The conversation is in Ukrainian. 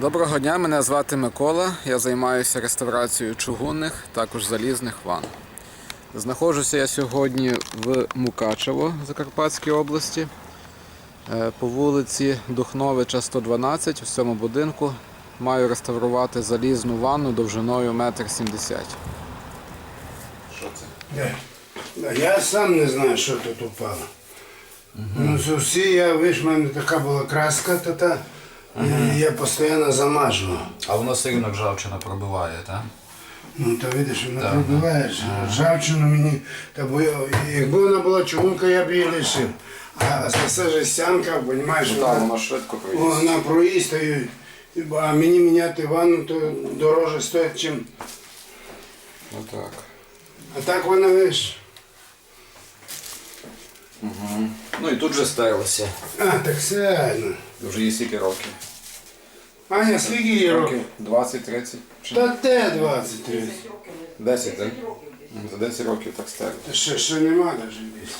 Доброго дня, мене звати Микола. Я займаюся реставрацією чугунних, також залізних ванн. Знаходжуся я сьогодні в Мукачево, Закарпатській області, е, по вулиці Духновича 112 у цьому будинку. Маю реставрувати залізну ванну довжиною 1,70 м. Що це? Да. Да, Я сам не знаю, що тут упало. Ну, всі, я, видиш, в мене така була краска, та та, і я постійно замажував. А воно все рівно ржавчина пробиває, так? Ну, то видиш, вона пробиває, ржавчину мені, та бо я, якби вона була чугунка, я б її лишив. А це жестянка, розумієш, вона, швидко вона проїзд, і- і- а мені міняти ванну, то дороже стоїть, чим. Отак. А так вона, видиш. Ну і тут же ставилося. А, так сильно. Вже є скільки років? Аня, скільки є років? 20-30? Та де 23? 10, так? За 10 років так ставили. Та ще, ще нема навіть більше.